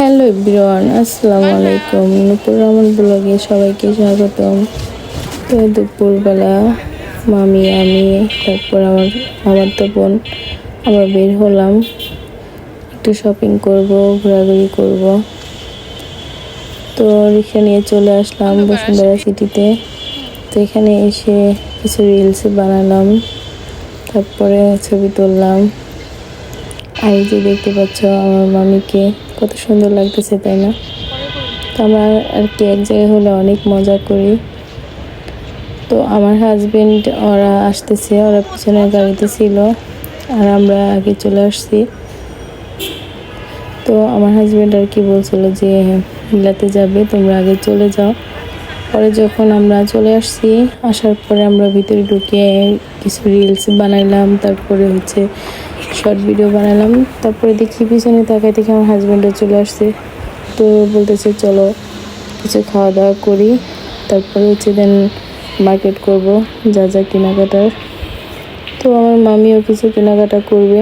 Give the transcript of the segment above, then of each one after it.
Hello everyone আসসালামু আলাইকুম নুপুর রহমান ব্লগে সবাইকে স্বাগতম। তো দুপুরবেলা মামি আমি তারপর আমার আমার তো বোন আমরা বের হলাম। একটু শপিং করব ঘোরাঘুরি করব। তো রিক্সা নিয়ে চলে আসলাম বসুন্ধরা সিটিতে। তো এখানে এসে কিছু রিলস বানালাম তারপরে ছবি তুললাম। আর যে দেখতে পাচ্ছ আমার মামিকে কত সুন্দর লাগতেছে, তাই না? তো আমরা আর কি, এক জায়গায় হলে অনেক মজা করি। তো আমার হাজবেন্ড ওরা আসতেছে, ওরা পিছনের গাড়িতে ছিল, আর আমরা আগে চলে আসছি। তো আমার হাজবেন্ড আর কি বলছিল যে, মিলাতে যাবে, তোমরা আগে চলে যাও। পরে যখন আমরা চলে আসছি, আসার পরে আমরা ভিতরে ঢুকে কিছু রিলস বানাইলাম, তারপরে হচ্ছে শর্ট ভিডিও বানালাম। তারপরে দেখি পিছনে তাকাই দেখি আমার হাজব্যান্ডও চলে আসছে। তো বলতেছে, চলো কিছু খাওয়া দাওয়া করি। তারপরে হচ্ছে দেন মার্কেট করব যা যা কেনাকাটার। তো আমার মামিও কিছু কেনাকাটা করবে।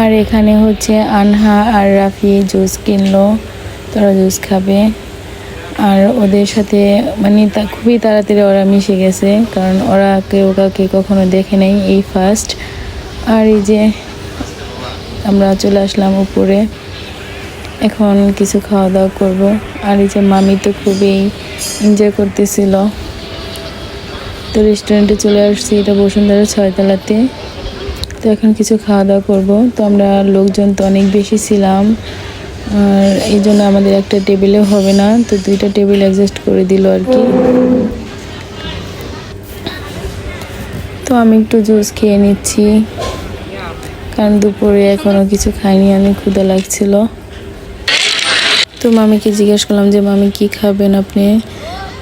আর এখানে হচ্ছে আনহা আর রাফি জুস কিনলো। তারা জুস খাবে। আর ওদের সাথে মানে তা খুবই তাড়াতাড়ি ওরা মিশে গেছে। কারণ ওরা কেউ কাউকে কখনো দেখে নাই এই ফার্স্ট আর এই যে আমরা চলে আসলাম উপরে। এখন কিছু খাওয়া দাওয়া করব। আর এই যে মামি তো খুবই এনজয় করতেছিল। তো রেস্টুরেন্টে চলে আসছি, এটা বসুন্ধরা ছয়তলাতে। তো এখন কিছু খাওয়া দাওয়া করব। তো আমরা লোকজন তো অনেক বেশি ছিলাম। আর এই জন্য আমাদের একটা টেবিলেও হবে না। তো দুইটা টেবিল অ্যাডজাস্ট করে দিল আর কি। তো আমি একটু জুস খেয়ে নিচ্ছি। কারণ দুপুরে এখনও কিছু খাইনি আমি ক্ষুদা লাগছিল। তো মামিকে জিজ্ঞেস করলাম যে মামি কি খাবেন আপনি?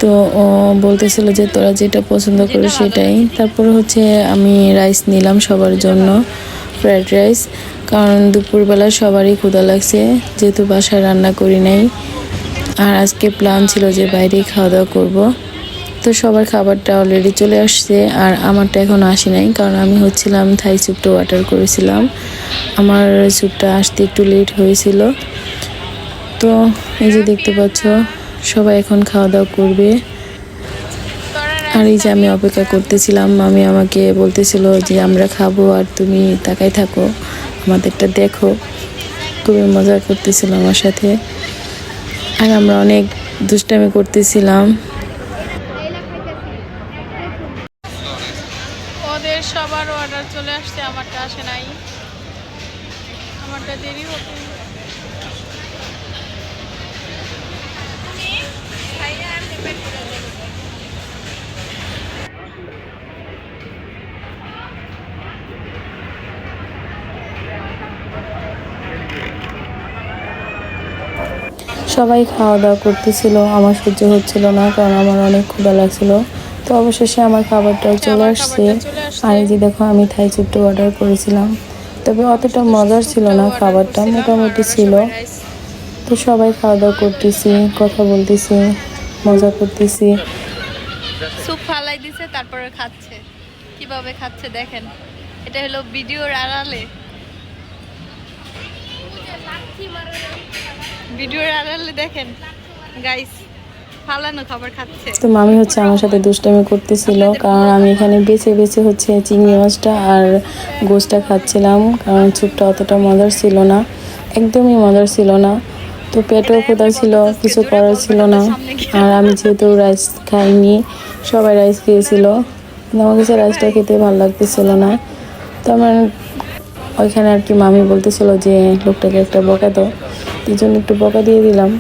তো ও বলতেছিল যে তোরা যেটা পছন্দ করে সেটাই। তারপর হচ্ছে আমি রাইস নিলাম সবার জন্য ফ্রায়েড রাইস কারণ দুপুরবেলা সবারই ক্ষুদা লাগছে যেহেতু বাসায় রান্না করি নাই। আর আজকে প্ল্যান ছিল যে বাইরেই খাওয়া দাওয়া করব। তো সবার খাবারটা অলরেডি চলে আসছে আর আমারটা এখন আসে নাই, কারণ আমি হচ্ছিলাম থাই স্যুপটা অর্ডার করেছিলাম। আমার স্যুপটা আসতে একটু লেট হয়েছিল। তো এই যে দেখতে পাচ্ছ, সবাই এখন খাওয়া দাওয়া করবে। আর এই যে আমি অপেক্ষা করতেছিলাম আমি আমাকে বলতেছিল যে আমরা খাব আর তুমি তাকাই থাকো, আমাদেরটা দেখো। খুবই মজা করতেছিল আমার সাথে। আর আমরা অনেক দুষ্টামি করতেছিলাম ওদের সবার অর্ডার চলে আসছে, আমারটা আসে নাই। আমারটা দেরি হবে সবাই খাওয়া দাওয়া করতেছিল, আমার সহ্য হচ্ছিল না, কারণ আমার অনেক ক্ষুধা লাগছিল। তো অবশেষে আমার খাবারটাও চলে আসছে। আর এই যে দেখো আমি থাই চুপটা অর্ডার করেছিলাম। তবে অতটা মজার ছিল না খাবারটা মোটামুটি ছিল। তো সবাই খাওয়া দাওয়া করতেছি কথা বলতেছি মজা করতেছি। স্যুপ ফালাই দিছে তারপরে খাচ্ছে। কীভাবে খাচ্ছে দেখেন। এটা হলো ভিডিওর আড়ালে। ভিডিওর আড়ালে দেখেন গাইস তো মামি হচ্ছে আমার সাথে দুষ্টামি করতেছিল, কারণ আমি এখানে বেছে বেছে হচ্ছে চিংড়ি মাছটা আর গোসটা খাচ্ছিলাম, কারণ চুপটা অতটা মজার ছিল না, একদমই মজার ছিল না। তো পেটও ক্ষুধা ছিল, কিছু করার ছিল না, আর আমি যেহেতু রাইস খাইনি, সবাই রাইস খেয়েছিল আমার কাছে রাইসটা খেতে ভালো লাগতেছিল না। তো আমার ওইখানে আর কি মামি বলতেছিল যে, লোকটাকে একটা বকা দাও। এই জন্য একটু বকা দিয়ে দিলাম।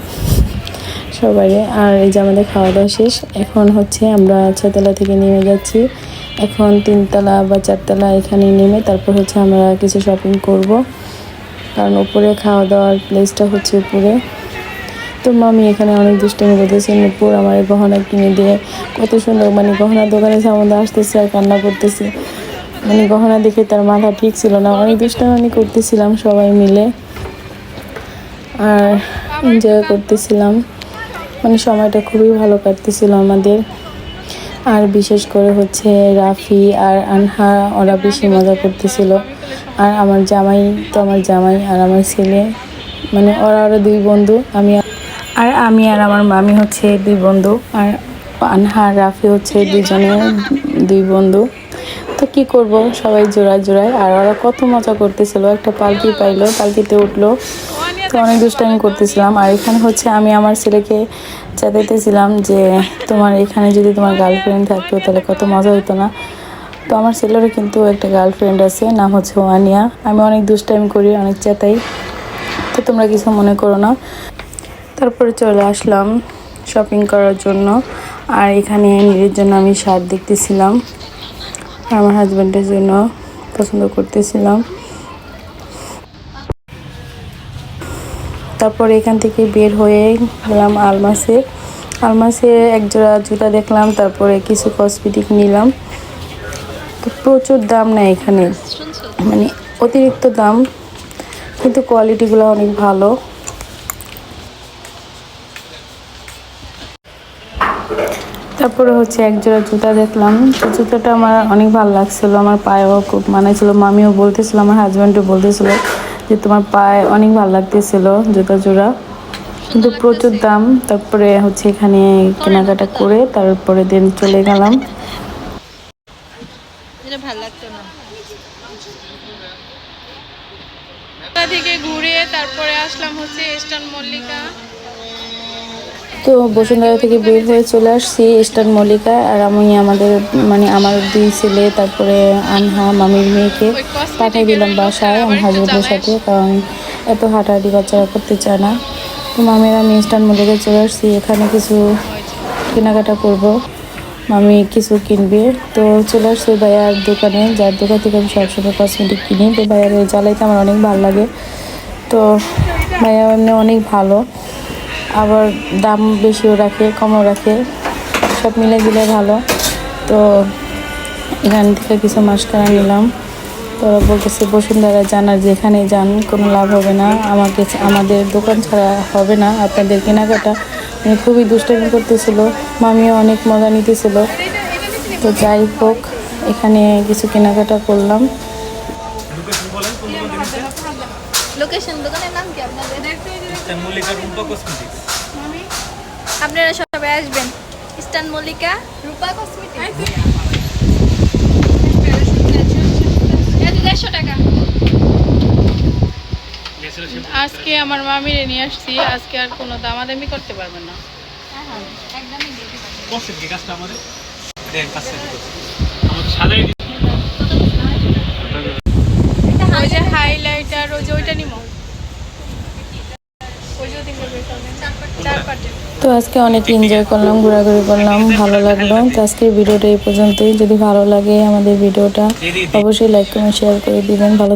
সবাই। আর এই যে আমাদের খাওয়া দাওয়া শেষ, এখন হচ্ছে আমরা ছতলা থেকে নেমে যাচ্ছি। এখন তিনতলা বা চারতলা এখানে নেমে তারপর হচ্ছে আমরা কিছু শপিং করব। কারণ উপরে খাওয়া দাওয়ার প্লেসটা হচ্ছে উপরে। তো মামি এখানে অনেক দুষ্টামি করতেছে। নুপুর আমার গহনা কিনে দিয়ে কত সুন্দর মানে গহনার দোকানে সম্বন্ধে আসতেছে আর কান্না করতেছে। মানে গহনা দেখে তার মাথা ঠিক ছিল না। অনেক দুষ্টামি করতেছিলাম সবাই মিলে। আর এনজয় করতেছিলাম। মানে সময়টা খুবই ভালো কাটতেছিল আমাদের। আর বিশেষ করে হচ্ছে রাফি আর আনহা, ওরা বেশি মজা করতেছিল। আর আমার জামাই তো আমার জামাই আর আমার ছেলে। মানে ওরা ওরা দুই বন্ধু, আমি আর আমি আর আমার মামি হচ্ছে দুই বন্ধু। আর আনহা আর রাফি হচ্ছে দুজনে দুই বন্ধু। তো কি করব? সবাই জোড়ায় জোড়ায়। আর ওরা কত মজা করতেছিল। একটা পালকি পাইলো, পালকিতে উঠল। তো অনেক দুষ্টামি করতেছিলাম। আর এখানে হচ্ছে আমি আমার ছেলেকে চাইতেছিলাম যে তোমার এখানে যদি তোমার গার্লফ্রেন্ড থাকতো তাহলে কত মজা হতো না। তো আমার ছেলেরও কিন্তু একটা গার্লফ্রেন্ড আছে, নাম হচ্ছে ওয়ানিয়া। আমি অনেক দুষ্টামি করি, অনেক চেতাই। তো তোমরা কিছু মনে করো না। তারপরে চলে আসলাম শপিং করার জন্য। আর এখানে নিজের জন্য আমি শার্ট দেখতেছিলাম। আর আমার হাজব্যান্ডের জন্য পছন্দ করতেছিলাম। তারপরে এখান থেকে বের হয়ে গেলাম আলমাসে। আলমাসে একজোড়া জুতা দেখলাম, তারপরে কিছু কসমেটিক নিলাম। তো প্রচুর দাম নেয় এখানে। মানে অতিরিক্ত দাম, কিন্তু কোয়ালিটিগুলো অনেক ভালো। তারপরে হচ্ছে এক জোড়া জুতা দেখলাম। তো জুতাটা আমার অনেক ভালো লাগছিল, আমার পায়েও খুব মানে মানাইছিল মামিও বলতেছিল, আমার হাজব্যান্ডও বলতেছিল। যে তোমার পায়ে অনেক ভালো লাগতেছিল জুতা জোড়া কিন্তু প্রচুর দাম, তারপরে হচ্ছে এখানে কেনাকাটা করে তারপরে দিন চলে গেলাম। থেকে ঘুরে তারপরে আসলাম হচ্ছে ইস্টার্ন মল্লিকা। তো বসুন্ধরা থেকে বের হয়ে চলে আসছি ইস্টার্ন মল্লিকা আর আমি আমাদের মানে আমার দুই ছেলে, তারপরে আনহা, মামির মেয়েকে পাঠিয়ে দিলাম বাসায়, আমার হাজবেন্ডের সাথে, কারণ এত হাঁটাহাঁটি বাচ্চারা করতে চায় না। তো মামির আমি ইস্টার্ন মল্লিকা চলে আসছি, এখানে কিছু কেনাকাটা করব। মামি কিছু কিনবে। তো চলে আসছি ভাইয়ার দোকানে, যার দোকান থেকে আমি সবসময় কসমেটিক কিনি। তো ভাইয়ার জ্বালাইতে আমার অনেক ভালো লাগে। তো ভাইয়া এমনি অনেক ভালো। আবার দাম বেশিও রাখে, কমও রাখে। সব মিলে দিলে ভালো। তো এখান থেকে কিছু মাস্কারা নিলাম। তো ওরা বলতেছে, বসুন্ধরা জানার যেখানে যান, কোনো লাভ হবে না। আমাকে আমাদের দোকান ছাড়া হবে না। আপনাদের কেনাকাটা মানে খুবই দুষ্টামি করতেছিল। মামিও অনেক মজা নিতেছিল। তো যাই হোক, এখানে কিছু কেনাকাটা করলাম। লোকেশন দোকানের নাম কি আপনাদের? মল্লিকা রুম্পা কসমেটিক্স আপনারা সবাই আসবেন। ইস্টার্ন মল্লিকা রূপা কসমেটিক দেড়শো টাকা। আজকে আমার মামিরে নিয়ে আসছি। আজকে আর কোনো দামাদামি করতে পারবেন না। একদমই। করছেন কি কাজটা আমাদের দেন কাজটা কি করছেন আমাদের সাদাই ওই যে হাইলাইটার ওই যে ওইটা নিমো। তো আজকে অনেক এনজয় করলাম ঘোরাঘুরি করলাম ভালো লাগল। তো আজকের ভিডিওটা এই পর্যন্তই। যদি ভালো লাগে আমাদের ভিডিওটা অবশ্যই লাইক কমেন্ট শেয়ার করে দিবেন। ভালো